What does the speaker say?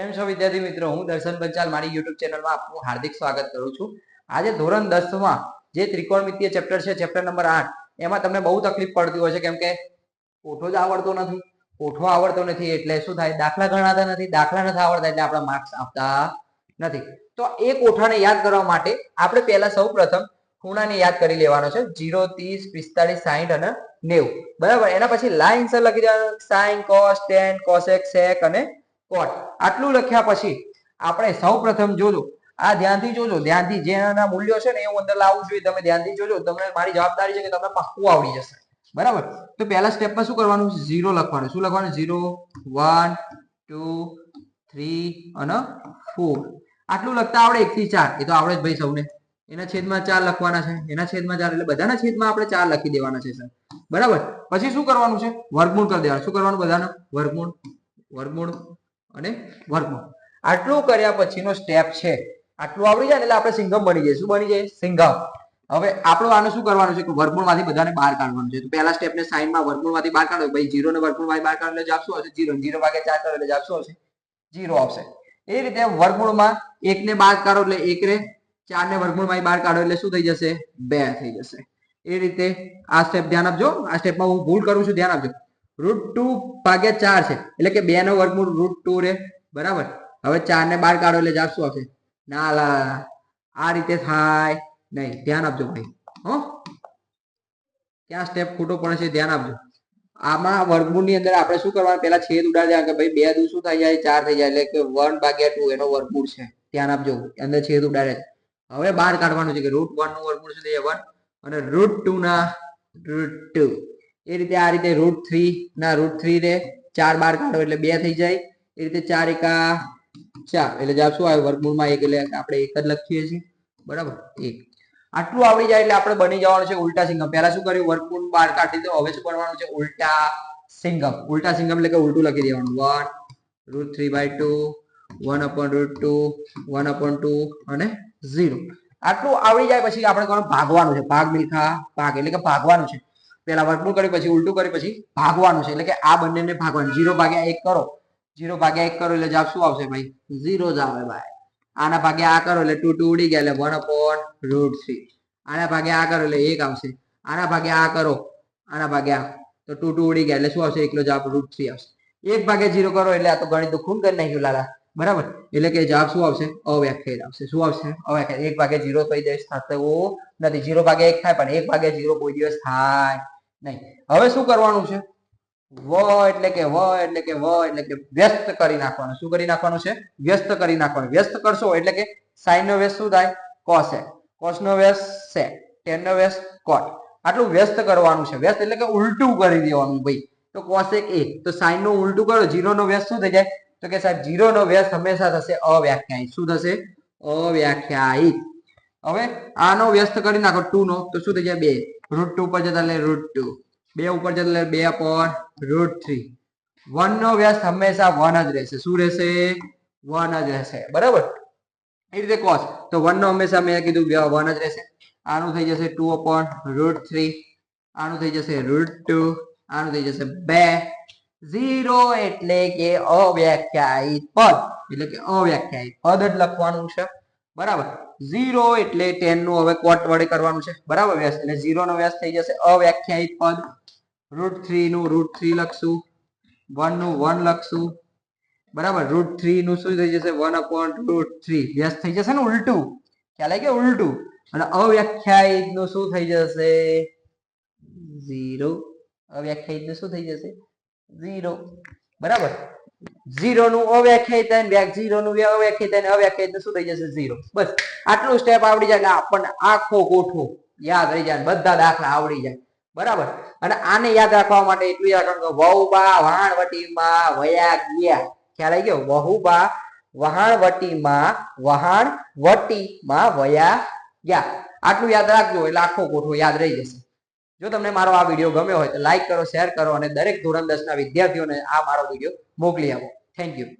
કેમ છો વિદ્યાર્થી મિત્રો? હું દર્શન પંચાલ મારી યુટ્યુબ ચેનલમાં આપનું હાર્દિક સ્વાગત કરું છું. આજે ધોરણ દસમાં જે ત્રિકોણમિતીય ચેપ્ટર છે ચેપ્ટર નંબર આઠ, એમાં તમને બહુ તકલીફ પડતી હોય છે, કેમ કે કોઠો જ આવડતો નથી. કોઠો આવડતો નથી એટલે શું થાય? દાખલા ગણાતા નથી. દાખલા નથી આવડતા એટલે આપણા માર્ક્સ આપતા નથી. તો એ કોઠાને યાદ કરવા માટે આપણે પહેલા સૌ પ્રથમ ખૂણાને યાદ કરી લેવાનો છે. જીરો ત્રીસ, પિસ્તાળીસ સાહીઠ અને નેવું. બરાબર? એના પછી લાઈન લખી દેવાનું. Sine cos tan cosec sec અને કોટ. આટલું લખ્યા પછી આપણે સૌ પ્રથમ જોજો. આ ધ્યાનથી જોજો. ધ્યાનથી જેના મૂલ્યો છે ને એવું અંદર લાવવું જોઈએ તમે ધ્યાનથી જોજો. તમને મારી જવાબદારી છે કે તમને પાક્કું આવડી જશે. બરાબર? તો પહેલા સ્ટેપમાં શું કરવાનું? ઝીરો લખવાનું. શું લખવાનું? ઝીરો, વન, ટુ, થ્રી અને ફોર. આટલું લખતા આવડે એક થી ચાર. એ તો આવડે જ ભાઈ સૌને. એના છેદમાં ચાર લખવાના છે. એના છેદમાં ચાર એટલે બધાના છેદમાં આપણે ચાર લખી દેવાના છે, સર. બરાબર? પછી શું કરવાનું છે? વર્ગમૂળ કરી દેવાનું. શું કરવાનું બધાનું? વર્ગમૂળ. વર્ગમૂળ. અને વર્ગમૂળ આટલું કર્યા પછીનો સ્ટેપ છે. આટલું આવડી જાય એટલે આપણે સિંગમ બની જાય શું બની જાય સિંગમ હવે આપણું આનું શું કરવાનું છે? કે વર્ગમૂળમાંથી બધાને બહાર કાઢવાનું છે. તો પહેલા સ્ટેપને સાઈનમાં વર્ગમૂળમાંથી બહાર કાઢો. ભાઈ જીરો ને વર્ગમૂળમાંથી બહાર કાઢો એટલે જવાબ શું હશે જીરો જીરો ભાગે ચાર કરો એટલે જવાબ શું હશે જીરો આવશે. એ રીતે વર્ગમૂળમાં એકને બાર કાઢો એટલે એક રે ચાર ને વર્ગમૂળમાંથી બહાર કાઢો એટલે શું થઈ જશે? બે થઈ જશે. એ રીતે આ સ્ટેપ ધ્યાન આપજો. આ સ્ટેપમાં હું ભૂલ કરું છું, ધ્યાન આપજો. રૂટ ટુ ભાગ્યા ચાર છે. એટલે કે બે નો વર્ગમૂળ રૂટ ટુ રે. બરાબર? હવે ચાર ને બાર કાઢો એટલે જવાબ શું આવશે? ના, લા. આ રીતે થાય નહીં. ધ્યાન આપજો ભાઈ. હો? ક્યાં સ્ટેપ ખોટો પડે છે ધ્યાન આપજો. આમાં વર્ગમૂળની અંદર આપણે શું કરવાનું? પેલા છેદ ઉડાડી દેવાનું કે ભાઈ, બે દુ શું થઈ જાય? ચાર થઈ જાય. એટલે કે વન ભાગ્યા ટુ એનો વર્ગમૂળ છે. ધ્યાન આપજો. અંદર છેદ ઉડાડે. હવે બહાર કાઢવાનું છે કે રૂટ વનનું વર્ગમૂળ શું થઈ જાય? વન અને રૂટ ટુ ના રૂટ ટુ એ રીતે આ રીતે રૂટ થ્રી ના રૂટ થ્રી રે ચાર બાર કાઢો એટલે બે થઈ જાય. એ રીતે ચાર એકા ચાર એટલે જવાબ શું આવે વર્ગમૂળમાં એક એટલે આપણે એક જ લખીએ છીએ. બરાબર? એક. આટલું આવડી જાય એટલે આપણે બની જવાનું છે ઉલટા સિંગમ. પહેલા શું કર્યું? વર્ગમૂળ બહાર કાઢી દો હવે શું કરવાનું છે? ઉલટા સિંગમ. ઉલટા સિંગમ એટલે કે ઉલટું લખી દેવાનું. One root three by two one upon root two one upon two અને ઝીરો આટલું આવડી જાય પછી આપણે કોણ ભાગવાનું છે. ભાગ મિલખા, ભાગ એટલે કે ભાગવાનું છે. પેલા વર્ગમૂળ કર્યું, પછી ઉલટું કર્યું, પછી ભાગવાનું છે. એટલે કે આ બંનેને ભાગવાનું. જીરો ભાગ્યા એક કરો. જીરો ભાગ્યા એક કરો એટલે જવાબ શું આવશે ભાઈ? ઝીરો જ આવે ભાઈ. આના ભાગ્યા આ કરો એટલે ટુ ટુ ઉડી ગયા એટલે વન અપોન રૂટ થ્રી આના ભાગ્યા આ કરો એટલે એક આવશે. આના ભાગ્યા આ કરો. આના ભાગ્યા. તો ટુ ટુ ઉડી ગયા એટલે શું આવશે? એકલો જવાબ રૂટ થ્રી આવશે. એક ભાગે જીરો કરો એટલે આ તો ગણિત ખૂન કરી નાખ્યું, લાલા. બરાબર? એટલે કે જવાબ શું આવશે? અવ્યાખ્યાયિત આવશે. શું આવશે? અવ્યાખ્યાયિત. એક ભાગે જીરો કોઈ દિવસ થતો નથી. જીરો ભાગે એક થાય, પણ એક ભાગે જીરો કોઈ દિવસ થાય. નહીં. હવે શું કરવાનું છે? વ એટલે કે વ એટલે કે વ એટલે કે વ્યસ્ત કરી નાખવાનું. શું કરી નાખવાનું છે? વ્યસ્ત કરી નાખવાનું. વ્યસ્ત કરશો એટલે કે સાઈન નો વ્યસ્ત શું થાય? કોસેક કોસ નો વ્યસ્ત છે. ટેન નો વ્યસ્ત કોટ આટલું વ્યસ્ત કરવાનું છે. વ્યસ્ત એટલે કે ઉલટું કરી દેવાનું ભાઈ. તો કોસેક એ. તો સાઈનનું ઉલટું કરો. જીરો નો વ્યસ્ત શું થઈ જાય? તો કે સાહેબ જીરો નો વ્યસ્ત હંમેશા થશે અવ્યાખ્યાયિત. શું થશે? અવ્યાખ્યાયિત. હવે આનો વ્યસ્ત કરી નાખો. ટુ નો. તો શું થઈ જાય? બે. રૂટ ટુ ઉપર જતા એટલે રૂટ ટુ બે ઉપર જતા એટલે બે અપોન રૂટ થ્રી વન નો વ્યસ્ત હંમેશા વન જ રહેશે. શું રહેશે? વન જ રહેશે. બરાબર? એ રીતે કોસ તો વન નો હંમેશા મેં કીધું વન જ રહેશે. આનું થઈ જશે ટુ અપોન રૂટ થ્રી આનું થઈ જશે રૂટ ટુ આનું થઈ જશે બે. ઝીરો એટલે કે અવ્યાખ્યાયિત પદ. એટલે કે અવ્યાખ્યાયિત પદ જ લખવાનું છે. બરાબર? ઝીરો એટલે ટેનનું હવે કોટ વડે કરવાનું છે. બરાબર? વ્યાસ. એટલે ઝીરો નો વ્યાસ થઈ જશે. અવ્યાખ્યાયિત પદ. રૂટ થ્રી નું રૂટ થ્રી લખશું. વનનું વન લખશું. બરાબર? રૂટ થ્રી નું શું થઈ જશે? One upon root three. વ્યસ્ત થઈ જશે ને ઉલટું? ખ્યાલ આવી ગયો? ઉલટું. અને અવ્યાખ્યાયિતનું શું થઈ જશે? ઝીરો. અવ્યાખ્યાયિતનું શું થઈ જશે? ઝીરો. બરાબર? ઝીરો નું અવ્યાખ્યાયિત થાય ને ઝીરો નું અવ્યાખ્યાયિત થાય અવ્યાખ્યાયિત શું થઈ જશે? ઝીરો. બસ. આટલું સ્ટેપ આવડી જાય આપણને આખો કોઠો યાદ રહી જાય બધા દાખલા આવડી જાય. બરાબર? અને આને યાદ રાખવા માટે એટલું યાદ કે વહુબા વહાણવટીમાં વયા ગયા. ખ્યાલ આવી ગયો? વહુબા વહાણવટીમાં વહાણવટીમાં વયા ગયા. આટલું યાદ રાખજો એટલે આખો કોઠો યાદ રહી જશે. જો તમને મારો આ વીડિયો ગમ્યો હોય તો લાઈક કરો શેર કરો અને દરેક ધોરણ દસના વિદ્યાર્થીઓને આ મારો વીડિયો મોકલી આપો. Thank you